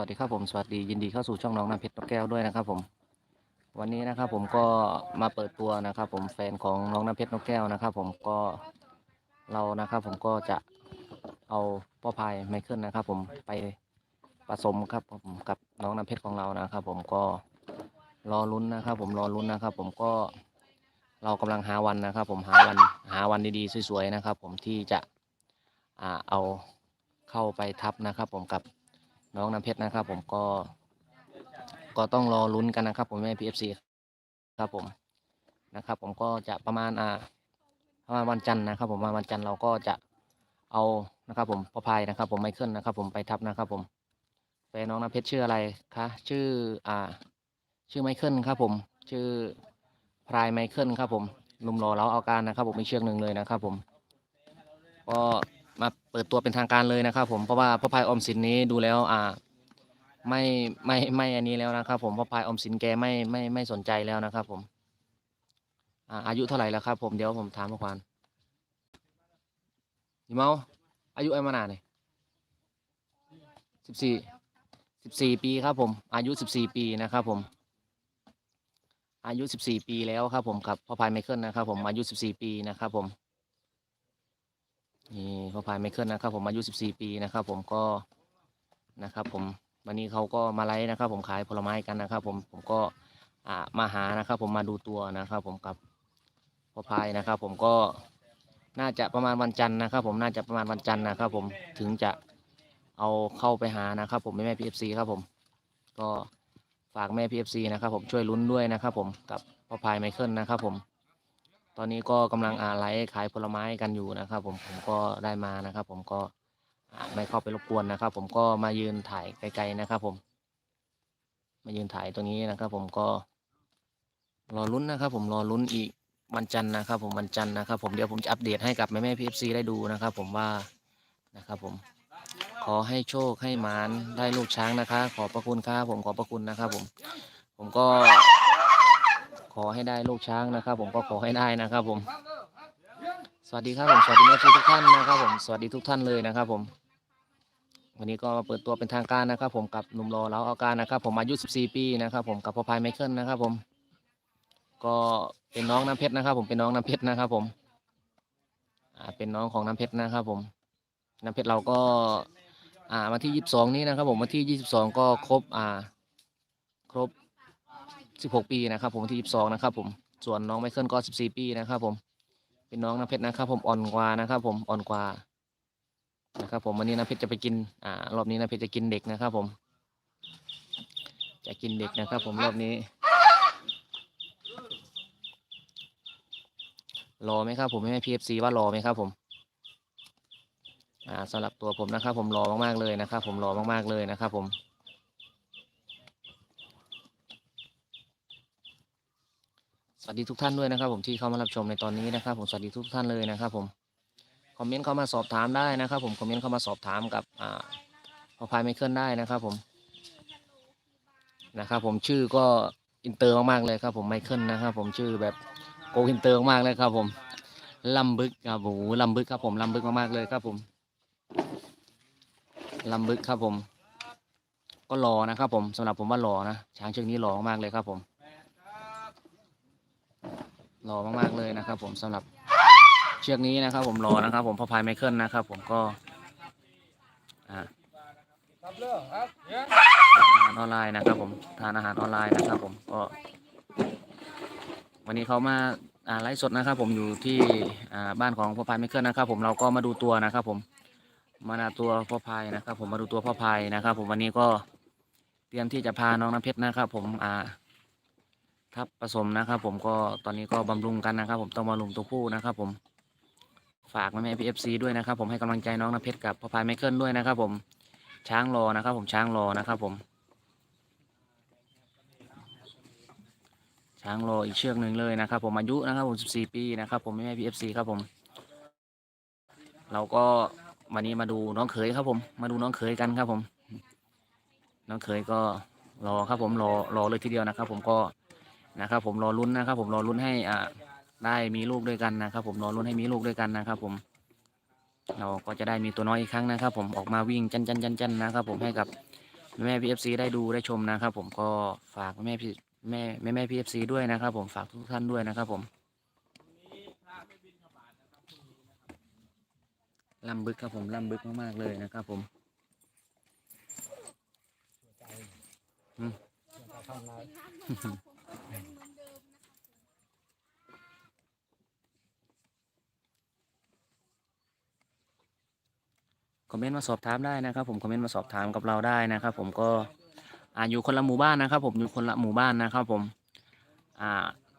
วัสดีครับผมสวัสดียินดีเข้าสู่ช่องน้องน้ำเพชรนกแก้วด้วยนะครับผม วันนี้นะครับผมก็มาเปิดตัวนะครับผมแฟนของน้องน้ำเพชรนกแก้วนะครับผมก็เรานะครับผมก็จะเอาพ่อพายไมเคิลนะครับผมไปผสมครับผมกับน้องน้ำเพชรของเรานะครับผมก็รอลุ้นนะครับ ผมรอลุ้นนะครับ ผมก็เรากำลังหาวันนะครับ ผมหาวันหาวันดีๆสวยๆนะครับ ผมที่จะเอาเข้าไปทับนะครับ ผมกับ น้องน้ำเพชรนะครับ ผมก็ ก็ต้องรอลุ้นกันนะครับผมแม่พีเอฟซีครับผมนะครับ ผมก็จะประมาณอ่าประมาณวันจันทร์นะครับ ผมประมาณวันจันทร์เราก็จะเอานะครับผมพอพายนะครับ ผมไมเคิลนะครับ ผมไปทับนะครับ ผมแฟนน้องน้ำเพชรชื่ออะไรคะชื่ออ่า ชื่อไมเคิลครับ ผมชื่อพรายไมเคิลครับ ผมหนุ่มรอเราเอาการนะครับ ผมมีกเชือกหนึ่งเลยนะครับ ผมก็ มาเปิดตัวเป็นทางการเลยนะครับ ผมเพราะว่าพ่อพายอมสินนี้ดูแล้วอ่าไม่ไม่ไม่อันนี้แล้วนะครับ ผมพ่อพายอมสินแกไม่ไม่ไม่สนใจแล้วนะครับ ผม อ่าอายุเท่าไหร่แล้วครับ ผมเดี๋ยวผมถามพ่อควานยิเมาอายุไอ้มานาเนี่ยสิบสี่สิบสี่ปีครับ ผม อายุสิบสี่ปีนะครับ ผม อายุสิบสี่ปีแล้วครับ ผมกับพ่อพายไมเคิลนะครับ ผมอายุสิบสี่ปีนะครับ ผม นี่พ่อพายไมเคิลนะครับ ผมอายุ 14 ปีนะครับ ผมก็นะครับ ผมวันนี้เขาก็มาไลฟ์นะครับ ผมขายผลไม้กันนะครับ ผมผมก็มาหานะครับ ผมมาดูตัวนะครับ ผมกับพ่อพายนะครับ ผมก็น่าจะประมาณวันจันทร์นะครับ ผมน่าจะประมาณวันจันทร์นะครับ ผมถึงจะเอาเข้าไปหานะครับ ผมแม่แม่พีเอฟซีครับผมก็ฝากแม่พีเอฟซีนะครับ ผมช่วยลุ้นด้วยนะครับ ผมกับพ่อพายไมเคิลนะครับ ผม ตอนนี้ก็กำลังอาไลฟ์ขายผลไม้กันอยู่นะครับ ผมผมก็ได้มานะครับ ผมก็ไม่เข้าไปรบกวนนะครับ ผมก็มายืนถ่ายไกลๆนะครับ ผม มายืนถ่ายตรงนี้นะครับ ผมก็ รอลุ้นนะครับ ผมรอลุ้นอีกวันจันทร์นะครับ ผมวันจันทร์นะครับ ผมเดี๋ยวผมจะอัปเดตให้กับแม่แม่พีเอฟซีได้ดูนะครับ ผมว่านะครับผมขอให้โชคให้หมานได้ลูกช้างนะคะ ขอบพระคุณครับผมขอบพระคุณนะครับ ผม ผมก็ ขอให้ได้ลูกช้างนะครับ ผมก็ขอให้ได้นะครับ ผม สวัสดีครับผมสวัสดีแม่ชีทุกท่านนะครับผมสวัสดีทุกท่านเลยนะครับผมวันนี้ก็มาเปิดตัวเป็นทางการนะครับ ผมกับหนุ่มรอเราเอาการนะครับ ผมอายุ 14 ปีนะครับ ผมกับพ่อพายไมเคิลนะครับ ผม ก็เป็นน้องน้ำเพชรนะครับ ผมเป็นน้องน้ำเพชรนะครับ ผมอ่าเป็นน้องของน้ำเพชรนะครับ ผมน้ำเพชรเราก็อ่าวันที่ 22 นี้นะครับ ผมวันที่ 22 ก็ครบอ่า ครบ 16 ปีนะครับ ผมวันที่22นะครับ ผมส่วนน้องไมเคิลก็ 14 ปีนะครับ ผม เป็นน้องน้ำเพชรนะครับ ผมอ่อนกว่านะครับ ผมอ่อนกว่านะครับ ผมวันนี้น้ำเพชรจะไปกินอ่ารอบนี้น้ำเพชรจะกินเด็กนะครับ ผม จะกินเด็กนะครับ ผมรอบนี้รอไหมครับ ผมให้พีเอฟซีว่ารอไหมครับ ผมอ่าสำหรับตัวผมนะครับ ผมรอมากๆเลยนะครับ ผมรอมากๆเลยนะครับ ผม สวัสดีทุกท่านด้วยนะครับ ผมที่เข้ามารับชมในตอนนี้นะครับ ผมสวัสดีทุกท่านเลยนะครับ ผมคอมเมนต์เข้ามาสอบถามได้นะครับ ผมคอมเมนต์เข้ามาสอบถามกับอ่าพอพายไม่เคลื่อนได้นะครับ ผมนะครับ ผมชื่อก็อินเตอร์มากๆเลยครับ ผมไมเคิลนะครับ ผมชื่อแบบโกอินเตอร์มากเลยครับ ผมลำบึกครับโอ้ลำบึกครับ ผมลำบึกมากๆเลยครับ ผมลำบึกครับ ผม ก็รอนะครับ ผมสำหรับผมว่ารอนะช้างเชือกนี้รอมากเลยครับ ผม รอมากๆเลยนะครับผมสำหรับเชือกนี้นะครับ ผมรอนะครับ ผมพอพายไมเคิลนะครับ ผมก็อ่าทานอาหารออนไลน์นะครับผมทานอาหารออนไลน์นะครับ ผมก็ วันนี้เขามาอ่าไลฟ์สดนะครับ ผมอยู่ที่อ่าบ้านของพ่อพายไมเคิลนะครับ ผมเราก็มาดูตัวนะครับ ผมมาดูตัวพ่อพายนะครับ ผมมาดูตัวพ่อพายนะครับ ผมวันนี้ก็เตรียมที่จะพาน้องน้ำเพชรนะครับ ผมอ่า ทับผสมนะครับ ผมก็ตอนนี้ก็บำรุงกันนะครับ ผมต้องบำรุงตัวผู้นะครับ ผมฝากแม่แม่พีเอฟซีด้วยนะครับ ผมให้กำลังใจน้องน้ำเพชรกับพ่อพายไมเคิลด้วยนะครับ ผมช้างรอนะครับ ผมช้างรอนะครับ ผม ช้างรออีกเชือกหนึ่งเลยนะครับ ผมอายุนะครับ ผม14ปีนะครับ ผมแม่แม่พีเอฟซีครับผม เราก็วันนี้มาดูน้องเขยครับผม มาดูน้องเขยกันครับ ผม น้องเขยก็รอครับ ผมรอรอเลยทีเดียวนะครับ ผมก็ นะครับ ผมรอลุ้นนะครับ ผมรอลุ้นให้อ่าได้มีลูกด้วยกันนะครับ ผมรอลุ้นให้มีลูกด้วยกันนะครับ ผม เราก็จะได้มีตัวน้อยอีกครั้งนะครับ ผมออกมาวิ่งจันจันจันจันนะครับ ผมให้กับแม่พีเอฟซีได้ดูได้ชมนะครับ ผมก็ฝากแม่พี่แม่แม่แม่พีเอฟซีด้วยนะครับ ผมฝากทุกท่านด้วยนะครับ ผมล่ำบึกครับผมล่ำบึกมากๆเลยนะครับ ผมอืม คอมเมนต์มาสอบถามได้นะครับ ผมคอมเมนต์มาสอบถามกับเราได้นะครับ ผมก็อ่าอยู่คนละหมู่บ้านนะครับ ผมอยู่คนละหมู่บ้านนะครับ ผมอ่า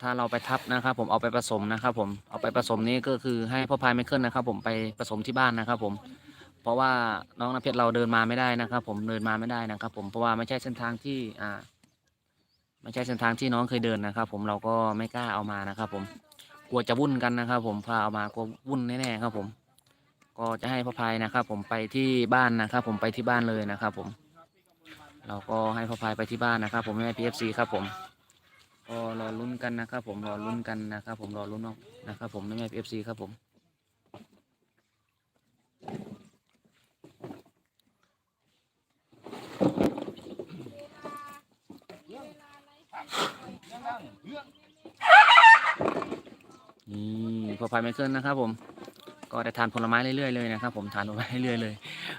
ถ้าเราไปทับนะครับ ผมเอาไปผสมนะครับ ผมเอาไปผสมนี้ก็คือให้พ่อพายไม่ขึ้นนะครับ ผมไปผสมที่บ้านนะครับ ผมเพราะว่าน้องน้ำเพชรเราเดินมาไม่ได้นะครับ ผมเดินมาไม่ได้นะครับ ผมเพราะว่าไม่ใช่เส้นทางที่อ่าไม่ใช่เส้นทางที่น้องเคยเดินนะครับ ผมเราก็ไม่กล้าเอามานะครับ ผมกลัวจะวุ่นกันนะครับ ผมพาเอามากลัววุ่นแน่ๆครับ ผม ก็จะให้พ่อพายนะครับ ผมไปที่บ้านนะครับ ผมไปที่บ้านเลยนะครับ ผม เราก็ให้พ่อพายไปที่บ้านนะครับ ผมแม่พีเอฟซีครับ ผมก็รอลุ้นกันนะครับ ผมรอลุ้นกันนะครับ ผมรอลุ้นนะครับ ผมแม่พีเอฟซีครับผมนี่พ่อพายไม่เคิลนะครับผม ก็ได้ทานผลไม้เรื่อยๆเลยนะครับผมทานผลไม้เรื่อยๆเลย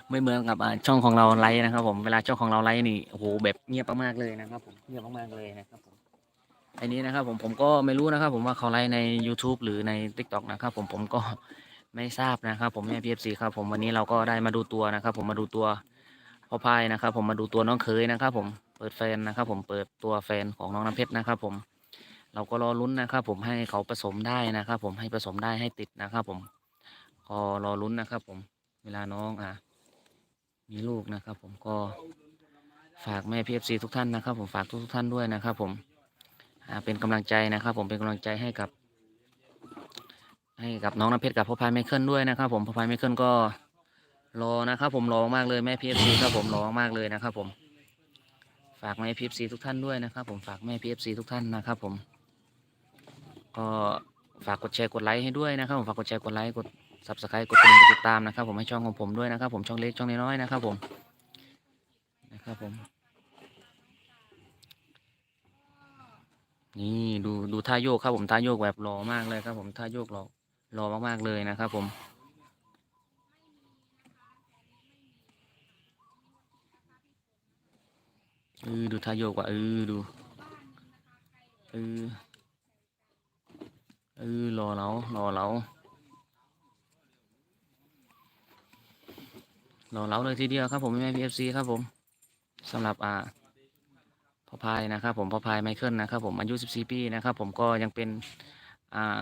ไม่เหมือนกับช่องของเราไลฟ์นะครับ ผมเวลาช่องของเราไลฟ์นี่โอ้โหแบบเงียบมากๆเลยนะครับ ผมเงียบมากๆเลยนะครับผมอันนี้นะครับผมผมก็ไม่รู้นะครับ ผมว่าเขาไลฟ์ใน YouTube หรือใน TikTok นะครับผมผมก็ไม่ทราบนะครับ ผมแม่พีเอฟซีครับผมวันนี้เราก็ได้มาดูตัวนะครับ ผมมาดูตัวพ่อพายนะครับ ผมมาดูตัวน้องเคยนะครับ ผมเปิดแฟนนะครับ ผมเปิดตัวแฟนของน้องน้ำเพชรนะครับ ผมเราก็รอลุ้นนะครับ ผมให้เขาผสมได้นะครับ ผมให้ผสมได้ให้ติดนะครับ ผม ก็รอลุ้นนะครับ ผมเวลาน้องอะมีลูกนะครับ ผมก็ฝากแม่พีเอฟซีทุกท่านนะครับ ผมฝากทุกทุกท่านด้วยนะครับ ผมเป็นกำลังใจนะครับ ผมเป็นกำลังใจให้กับ ให้กับน้องน้ำเพชรกับพ่อพายไมเคิลด้วยนะครับ ผมพ่อพายไมเคิลก็รอนะครับ ผมรอมากเลยแม่พีเอฟซีครับผมรอมากเลยนะครับ ผมฝากแม่พีเอฟซีทุกท่านด้วยนะครับ ผมฝากแม่พีเอฟซีทุกท่านนะครับ ผม ก็ฝากกดแชร์กดไลค์ให้ด้วยนะครับ ผมฝากกดแชร์กดไลค์กด subscribe กดกระดิ่งกดติดตามนะครับ ผมให้ช่องของผมด้วยนะครับ ผมช่องเล็กช่องน้อยๆนะครับ ผมนะครับผม นี่ดูดูท่าโยกครับผมท่าโยกแบบหล่อมากเลยครับ ผมท่าโยกหล่อหล่อมากๆเลยนะครับ ผมเออดูท่าโยกว่ะเออดูเออเออรอเรารอเรา รอเราเลยทีเดียวครับผมแม่พีเอฟซีครับผมสำหรับอ่าพ่อพายนะครับผมพ่อพายไมเคิลนะครับผมอายุ 14 ปีนะครับผมก็ยังเป็นอ่า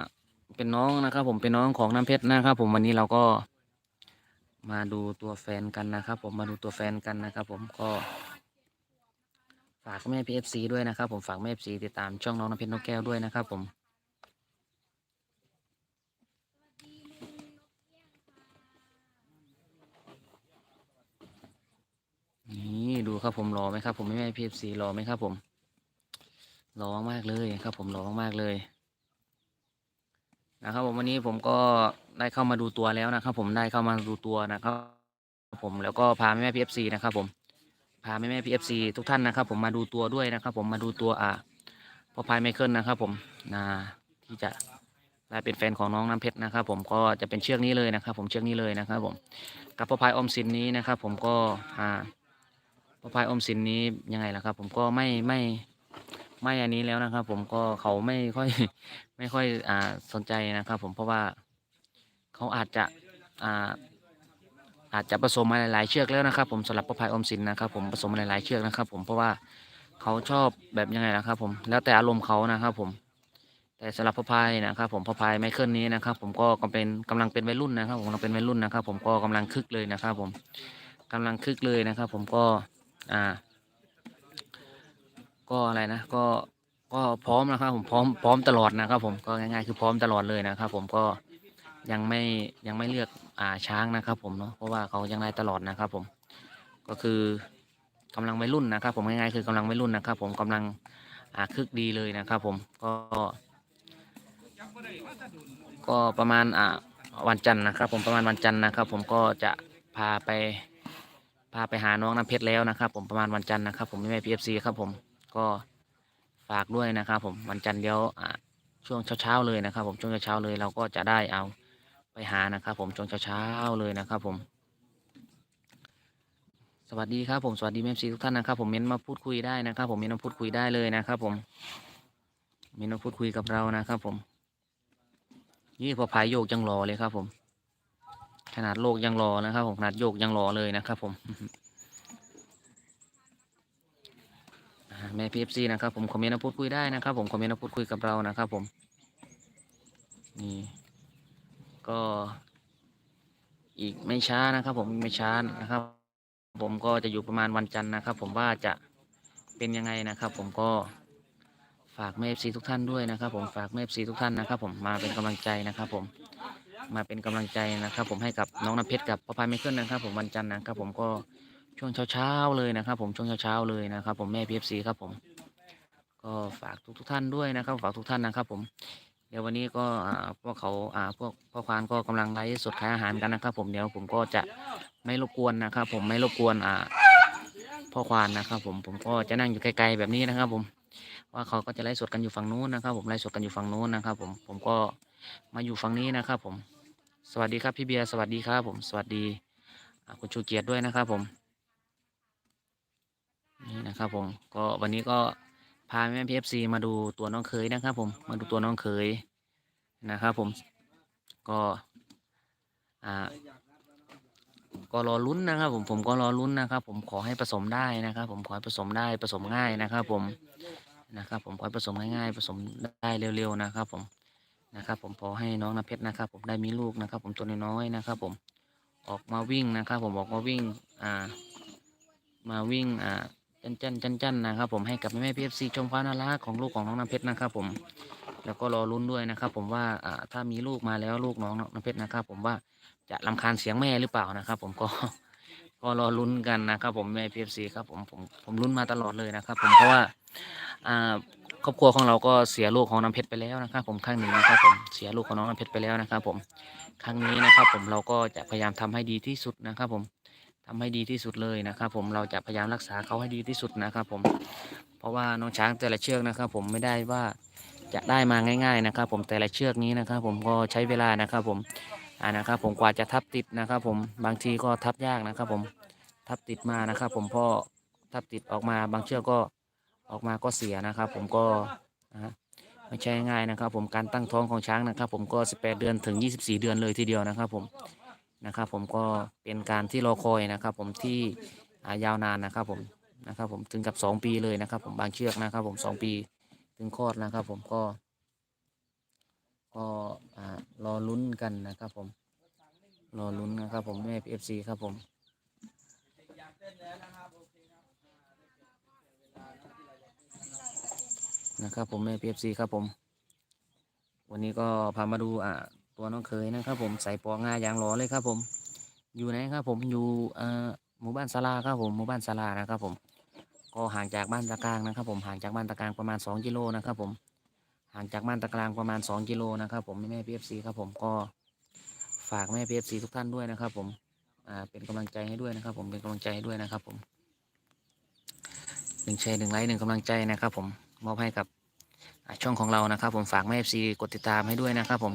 เป็นน้องนะครับผมเป็นน้องของน้ำเพชรนะครับผมวันนี้เราก็มาดูตัวแฟนกันนะครับผมมาดูตัวแฟนกันนะครับผมก็ฝากแม่พีเอฟซีด้วยนะครับผมฝากแม่พีเอฟซีติดตามช่องน้องน้ำเพชรนกแก้วด้วยนะครับผม นี่ดู ครับผมรอไหมครับผมไม่แม่พีเอฟซีรอไหมครับผมรอมากเลยครับ ผมรอมากเลย นะครับ ผมวันนี้ผมก็ได้เข้ามาดูตัวแล้วนะครับ ผมได้เข้ามาดูตัวนะครับ ผมแล้วก็พาแม่แม่พีเอฟซีนะครับ ผมพาแม่แม่พีเอฟซีทุกท่านนะครับ ผมมาดูตัวด้วยนะครับ ผมมาดูตัวอ่าพ่อพายไมเคิลนะครับ ผมนะที่จะได้เป็นแฟนของน้องน้ำเพชรนะครับ ผมก็จะเป็นเชือกนี้เลยนะครับ ผมเชือกนี้เลยนะครับ ผมกับพ่อพายออมสินนี้นะครับ ผมก็อ่า พอพายอมสินนี้ยังไงล่ะครับ ผมก็ไม่ไม่ไม่อันนี้แล้วนะครับ ผมก็เขาไม่ค่อย ไม่ค่อยอ่าสนใจนะครับ ผมเพราะว่าเขาอาจจะอ่าอาจจะผสมมาหลายๆเชือกแล้วนะครับ ผมสำหรับพอพายอมสินนะครับ ผมผสมมาหลายๆเชือกนะครับ ผมเพราะว่าเขาชอบแบบยังไงนะครับ ผมแล้วแต่อารมณ์เขานะครับ ผม แต่สำหรับพอพายนะครับ ผมพอพายไมเคิลนี้นะครับ ผมก็กำเป็นกำลังเป็นวัยรุ่นนะครับ ผมกำลังเป็นวัยรุ่นนะครับ ผมก็กำลังคึกเลยนะครับ ผมกำลังคึกเลยนะครับ ผมก็ อ่า ก็อะไรนะก็ก็พร้อมนะครับผมพร้อมพร้อมตลอดนะครับผมก็ง่ายๆคือพร้อมตลอดเลยนะครับผมก็ยังไม่ยังไม่เลือกอ่าช้างนะครับ ผมเนาะเพราะว่าเขายังได้ตลอดนะครับ ผมก็คือกำลังวัยรุ่นนะครับ ผมง่ายๆคือกำลังวัยรุ่นนะครับ ผมกำลังอ่าคึกดีเลยนะครับ ผมก็ ก็ประมาณอ่าวันจันทร์นะครับ ผมประมาณวันจันทร์นะครับ ผมก็จะพาไป พาไปหาน้องน้ำเพชรแล้วนะครับ ผมประมาณวันจันทร์นะครับ ผมแม่พีเอฟซีครับผมก็ฝากด้วยนะครับผมวันจันทร์เดี๋ยวช่วงเช้าๆเลยนะครับ ผมช่วงเช้าๆเลยเราก็จะได้เอาไปหานะครับ ผมช่วงเช้าๆเลยนะครับ ผม สวัสดีครับผมสวัสดีแม่ซีทุกท่านนะครับ ผมเม้นมาพูดคุยได้นะครับ ผมเม้นมาพูดคุยได้เลยนะครับ ผมเม้นมาพูดคุยกับเรานะครับ ผม นี่พอพายโยกยังรอเลยครับ ผม ขนาดโลกยังรอนะครับ ผมขนาดโยกยังรอเลยนะครับ ผมแม่พีเอฟซีนะครับผมคอมเมนต์มาพูดคุยได้นะครับ ผมคอมเมนต์มาพูดคุยกับเรานะครับ ผมนี่ก็อีกไม่ช้านะครับ ผมไม่ช้านะครับ ผมก็จะอยู่ประมาณวันจันทร์นะครับ ผมว่าจะเป็นยังไงนะครับ ผมก็ฝากแม่เอฟซีทุกท่านด้วยนะครับ ผมฝากแม่เอฟซีทุกท่านนะครับ ผมมาเป็นกำลังใจนะครับ ผม มาเป็นกำลังใจนะครับ ผมให้กับน้องน้ำเพชรกับพ่อพายไม่ขึ้นนะครับผมวันจันทร์นะครับ ผมก็ช่วงเช้าๆเลยนะครับ ผมช่วงเช้าๆเลยนะครับ ผมแม่พีเอฟซีครับผม ก็ฝากทุกๆท่านด้วยนะครับ ฝากทุกท่านนะครับ ผมเดี๋ยววันนี้ก็พวกเขาพวกพ่อควานก็กำลังไลฟ์สดขายอาหารกันนะครับ ผมเดี๋ยวผมก็จะไม่รบกวนนะครับ ผมไม่รบกวนพ่อควานนะครับ ผมผมก็จะนั่งอยู่ไกลๆแบบนี้นะครับ ผมว่าเขาก็จะไลฟ์สดกันอยู่ฝั่งนู้นนะครับ ผมไลฟ์สดกันอยู่ฝั่งนู้นนะครับ ผมผมก็ มาอยู่ฝั่งนี้นะครับผม สวัสดีครับพี่เบียร์สวัสดีครับผม สวัสดีคุณชูเกียรติด้วยนะครับผม นี่นะครับผม ก็วันนี้ก็พาแม่พีเอฟซีมาดูตัวน้องเคยนะครับผม มาดูตัวน้องเคยนะครับผม ก็อ่าก็รอลุ้นนะครับผมผมก็รอลุ้นนะครับ ผมขอให้ผสมได้นะครับ ผมขอให้ผสมได้ผสมง่ายนะครับ ผมนะครับ ผมขอให้ผสมง่ายๆผสมได้เร็วๆนะครับ ผม นะครับ ผมขอให้น้องน้ำเพชรนะครับ ผมได้มีลูกนะครับ ผมตัวน้อยๆนะครับ ผมออกมาวิ่งนะครับ ผมออกมาวิ่งอ่า มาวิ่งอ่าจันจันจันจันนะครับ ผมให้กับแม่แม่พีเอฟซีชมควาน่ารักของลูกของน้องน้ำเพชรนะครับผมแล้วก็รอลุ้นด้วยนะครับ ผมว่าอ่าถ้ามีลูกมาแล้วลูกน้องน้ำเพชรนะครับ ผมว่าจะลำคาญเสียงแม่หรือเปล่านะครับ ผมก็ก็รอลุ้นกันนะครับ ผมแม่พีเอฟซีครับผมผมผมลุ้นมาตลอดเลยนะครับ ผมเพราะว่าอ่า รอบครัวของเราก็เสียลูกของน้ำเพชรไปแล้วนะครับ ผมครั้งหนึ่งนะครับผมเสียลูกของน้องน้ำเพชรไปแล้วนะครับ ผมครั้งนี้นะครับ ผมเราก็จะพยายามทำให้ดีที่สุดนะครับ ผมทำให้ดีที่สุดเลยนะครับ ผมเราจะพยายามรักษาเขาให้ดีที่สุดนะครับ ผม เพราะว่าน้องช้างแต่ละเชือกนะครับ ผมไม่ได้ว่าจะได้มาง่าย ๆนะครับ ผมแต่ละเชือกนี้นะครับ ผมก็ใช้เวลานะครับ ผมอ่านะครับ ผมกว่าจะทับติดนะครับ ผมบางทีก็ทับยากนะครับ ผมทับติดมานะครับ ผมพอทับติดออกมาบางเชือกก็ ออกมาก็เสียนะครับ ผมก็นะไม่ใช่ง่ายนะครับ ผมการตั้งท้องของช้างนะครับ ผมก็18เดือนถึง 24 เดือนเลยทีเดียวนะครับ ผมนะครับ ผมก็เป็นการที่รอคอยนะครับ ผมที่ายาวนานนะครับ ผมนะครับ ผมถึงกับ 2 ปีเลยนะครับ ผมบางเชือกนะครับ ผม 2 ปีถึงคลอดนะครับ ผมก็ ก็รอลุ้นกันนะครับ ผมรอลุ้นนะครับ ผมแม่เอฟซีครับผม นะครับ ผมแม่เอฟซีครับผม วันนี้ก็พามาดูอ่าตัวน้องเคยนะครับ ผมใส่ปองายางล่อเลยครับ ผม อยู่ไหนครับ ผมอยู่อ่าหมู่บ้านศาลาครับผมหมู่บ้านศาลานะครับผมก็ห่างจากบ้านตะกลางนะครับ ผมห่างจากบ้านตะกลางประมาณ 2 กิโลนะครับ ผมห่างจากบ้านตะกลางประมาณ 2 กิโลนะครับ ผมแม่พีเอฟซีครับ ผมก็ฝากแม่พีเอฟซีทุกท่านด้วยนะครับ ผมอ่าเป็นกำลังใจให้ด้วยนะครับ ผมเป็นกำลังใจให้ด้วยนะครับ ผมหนึ่งแชร์หนึ่งไลค์หนึ่งกำลังใจนะครับผม มอบให้กับช่องของเรานะครับ ผมฝากแม่เอฟซีกดติดตามให้ด้วยนะครับผม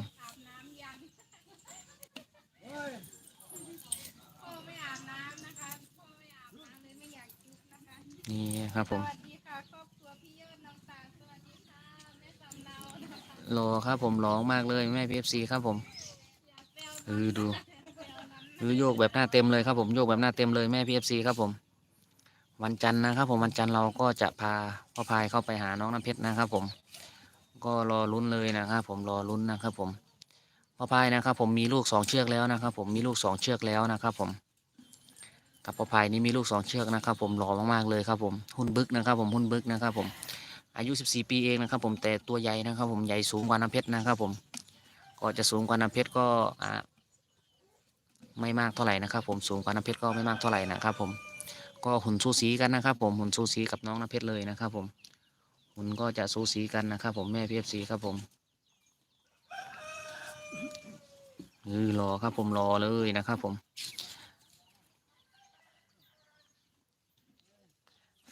นี่ครับผมรอครับผมร้องมากเลยแม่พีเอฟซีครับผมเออดูแซวนั้นคือโยกแบบหน้าเต็มเลยครับผมโยกแบบหน้าเต็มเลยแม่พีเอฟซีครับผม วันจันทร์นะครับ ผมวันจันทร์เราก็จะพาพ่อพายเข้าไปหาน้องน้ำเพชรนะครับ ผม ก็รอลุ้นเลยนะครับ ผมรอลุ้นนะครับ ผมพ่อพายนะครับ ผมมีลูกสองเชือกแล้วนะครับ ผมมีลูกสองเชือกแล้วนะครับ ผมกับพ่อพายนี่มีลูกสองเชือกนะครับ ผมหล่อมากๆเลยครับ ผมหุ่นบึกนะครับ ผมหุ่นบึกนะครับ ผม อายุ 14 ปีเองนะครับ ผมแต่ตัวใหญ่นะครับ ผมใหญ่สูงกว่าน้ำเพชรนะครับ ผมก็จะสูงกว่าน้ำเพชรก็อ่าไม่มากเท่าไหร่นะครับ ผมสูงกว่าน้ำเพชรก็ไม่มากเท่าไหร่นะครับ ผม ก็หุ่นสูสีกันนะครับ ผมหุ่นสูสีกับน้องน้ำเพชรเลยนะครับ ผมหุ่นก็จะสูสีกันนะครับ ผมแม่พีเอฟซีครับผมเออรอครับ ผมรอเลยนะครับ ผม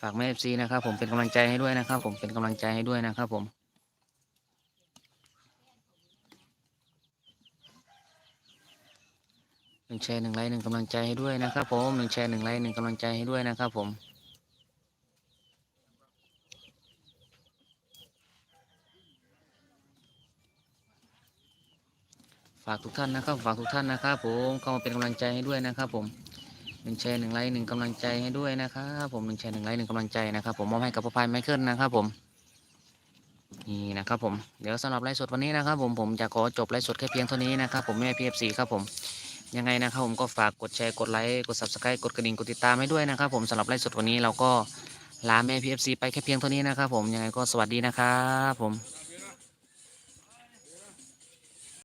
ฝากแม่เอฟซีนะครับ ผมเป็นกำลังใจให้ด้วยนะครับ ผมเป็นกำลังใจให้ด้วยนะครับ ผม นึ่งแชร์หนึ่งไลค์หนึ่งกำลังใจให้ด้วยนะครับผมหนึ่งแชร์หนึ่งไลค์หนึ่งกำลังใจให้ด้วยนะครับผมฝากทุกท่านนะครับฝากทุกท่านนะครับผมเข้ามาเป็นกำลังใจให้ด้วยนะครับผมหนึ่งแชร์หนึ่งไลค์หนึ่งกำลังใจให้ด้วยนะครับผมหนึ่งแชร์หนึ่งไลค์หนึ่งกำลังใจนะครับผมมอบให้กับพ่อพายไมเคิลนะครับผมนี่นะครับผมเดี๋ยวสำหรับไลฟ์สดวันนี้นะครับผมผมจะขอจบไลฟ์สดแค่เพียงเท่านี้นะครับผมแม่พีเอฟซีครับผม ยังไงนะครับผมก็ฝากกดแชร์กดไลค์กด subscribe กดกระดิ่งกดติดตามให้ด้วยนะครับผมสำหรับไลฟ์สดวันนี้เราก็ลาแม่พีเอฟซีไปแค่เพียงเท่านี้นะครับผมยังไงก็สวัสดีนะครับผม